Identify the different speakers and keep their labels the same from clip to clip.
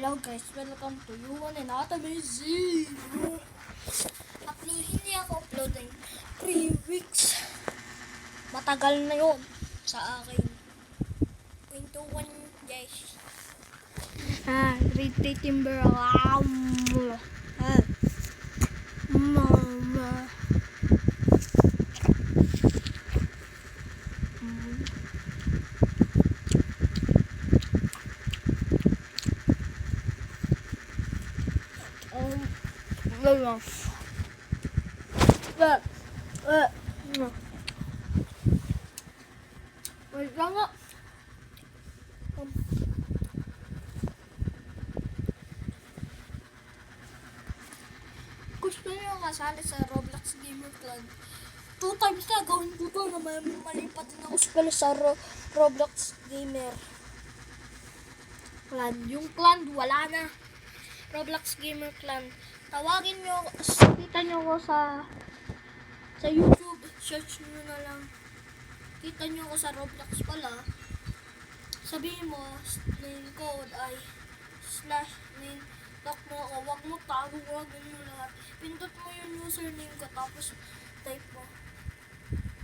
Speaker 1: Hello guys, welcome to you one and Z. Upload, hindi ako upload ng 3 weeks. Matagal na yon sa akin. Kwento 1 guys. Ah, the timber alarm. Ah. Mama. Mm. Um, lang. Wait. Wait. Wait lang nga. Gusto niyo kasali sa Roblox Gamer Clan. Two times na gawin ko to na may malipat din ako sa sa Ro- Roblox Gamer Clan. Yung clan, wala na. Roblox Gamer Clan. Tawagin nyo, kita nyo ko sa sa YouTube. Search nyo na lang. Kita nyo ko sa Roblox pala. Sabihin mo, name code ay slash name lock mo ako. Huwag mo tago, huwag mo lahat. Pindot mo yung username ko, tapos type mo.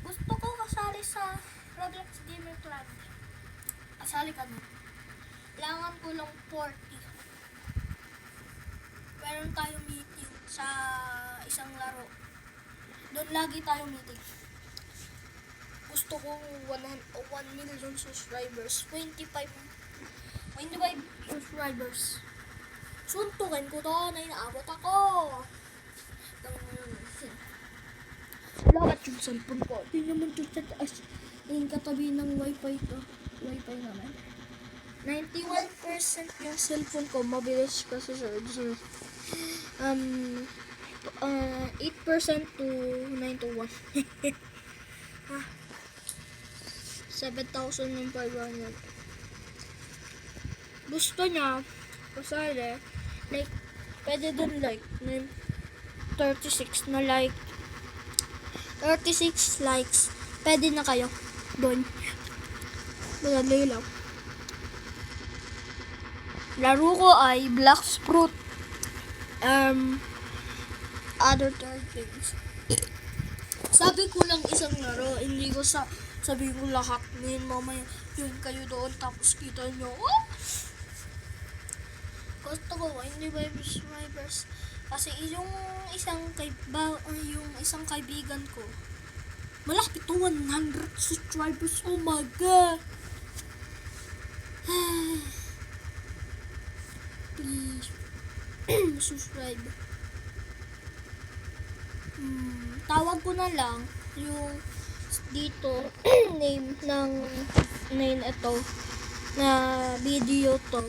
Speaker 1: Gusto ko kasali sa Roblox Gamer Clan. Kasali ka na. Kailangan ko lang 40 meron tayo sa isang laro. Doon lagi tayo meeting. Gusto ko 1, 1 million subscribers. 25 25 subscribers. Suntukin ko to na inaabot ako. Lakat yung cellphone ko. Di naman ito sa taas. Yung katabi ng wifi to. Wifi naman. 91% yung cellphone ko. Mabilis kasi sa so, um, uh, 8% to 9 to 1. ah, 7,500. Gusto niya, kasali, like, pwede din like, na 36 na like, 36 likes, pwede na kayo doon. Madali lang. Laro ko ay Black Fruit um, other things. Sabi ko lang isang laro, hindi ko sa sabi ko lahat ngayon mamaya yun kayo doon tapos kita nyo. Oh! Gusto ko, hindi ba yung subscribers? Kasi yung isang kay ba, yung isang kaibigan ko, malapit to 100 subscribers. Oh my god! subscribe. Hmm, tawag ko na lang yung dito name ng name ito na video to.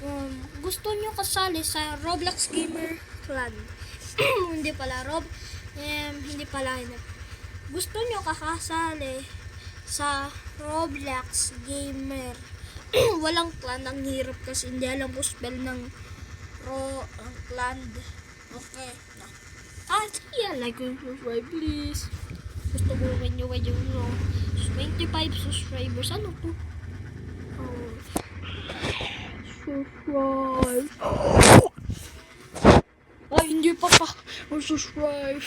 Speaker 1: Um, gusto nyo kasali sa Roblox Gamer Clan. hindi pala Rob, um, hindi pala ano. Gusto nyo kakasali sa Roblox Gamer. Walang clan, ang hirap kasi hindi alam ko spell ng ro clan. Okay. Na. Ah, yeah, like and subscribe please. Gusto ko when you when you know 25 subscribers. Ano to? Oh. Subscribe. Ay, hindi pa pa. Subscribe.